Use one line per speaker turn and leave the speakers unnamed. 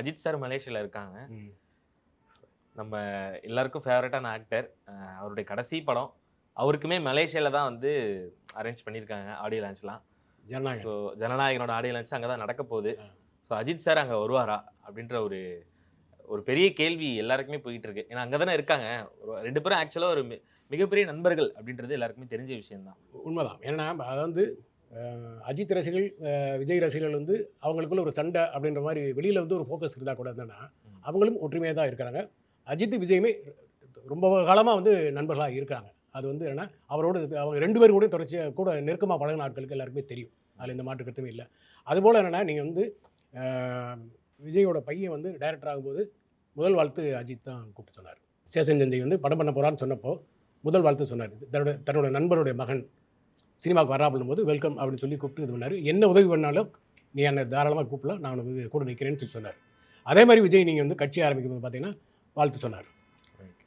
Ajith sir மலேசியால இருக்காங்க. நம்ம எல்லாருக்கும் ஃபேவரட்டான ஆக்டர் அவருடைய கடைசி படம் அவருக்குமே மலேசியால தான் வந்து அரேஞ்ச் பண்ணியிருக்காங்க ஆடியோ லான்ச்லாம்
ஜனநாயகம்.
ஸோ ஜனநாயகனோட ஆடியோ லான்ச் அங்கே தான் நடக்க போகுது. ஸோ அஜித் சார் அங்கே வருவாரா அப்படின்ற ஒரு ஒரு பெரிய கேள்வி எல்லாருக்குமே போயிட்டு இருக்கு. ஏன்னா அங்கே தானே இருக்காங்க. ஒரு ரெண்டு பேரும் ஆக்சுவலாக ஒரு மிகப்பெரிய நண்பர்கள் அப்படின்றது எல்லாருக்குமே தெரிஞ்ச விஷயம்தான்.
உண்மைதான். ஏன்னா அது வந்து அஜித் ரசிகர்கள் விஜய் ரசிகர்கள் வந்து அவங்களுக்குள்ள ஒரு சண்டை அப்படின்ற மாதிரி வெளியில் வந்து ஒரு ஃபோக்கஸ் இருந்தால் கூட என்னன்னா. அவங்களும் ஒற்றுமையாக தான் இருக்கிறாங்க. அஜித் விஜயுமே ரொம்ப காலமாக வந்து நண்பர்களாக இருக்கிறாங்க. அது வந்து என்னன்னா அவரோட அவங்க ரெண்டு பேரும் கூட தொடர்ச்சியாக கூட நெருக்கமாக பழகின ஆட்களுக்கு எல்லாருக்குமே தெரியும். அதில் இந்த மாற்று கருத்துமே இல்லை. அதுபோல் என்னென்னா நீங்கள் வந்து விஜயோட பையன் வந்து டைரக்டர் ஆகும்போது முதல் வாழ்த்து அஜித் தான் கூப்பிட்டு சொன்னார். சேசன் சஞ்சய் வந்து படம் பண்ண போகிறான்னு சொன்னப்போ முதல் வாழ்த்து சொன்னார். தன்னோட தன்னோட நண்பருடைய மகன் சினிமாவுக்கு வராப்பிடும் போது வெல்கம் அப்படின்னு சொல்லி கூப்பிட்டு இது பண்ணார். என்ன உதவி பண்ணாலும் நீ என்னை தாராளமாக கூப்பிடலாம் நான் வந்து கூட நிற்கிறேன்னு சொல்லி சொன்னார். அதே மாதிரி விஜய் நீங்கள் வந்து கட்சி ஆரம்பிக்கும் போது பார்த்தீங்கன்னா வாழ்த்து சொன்னார்.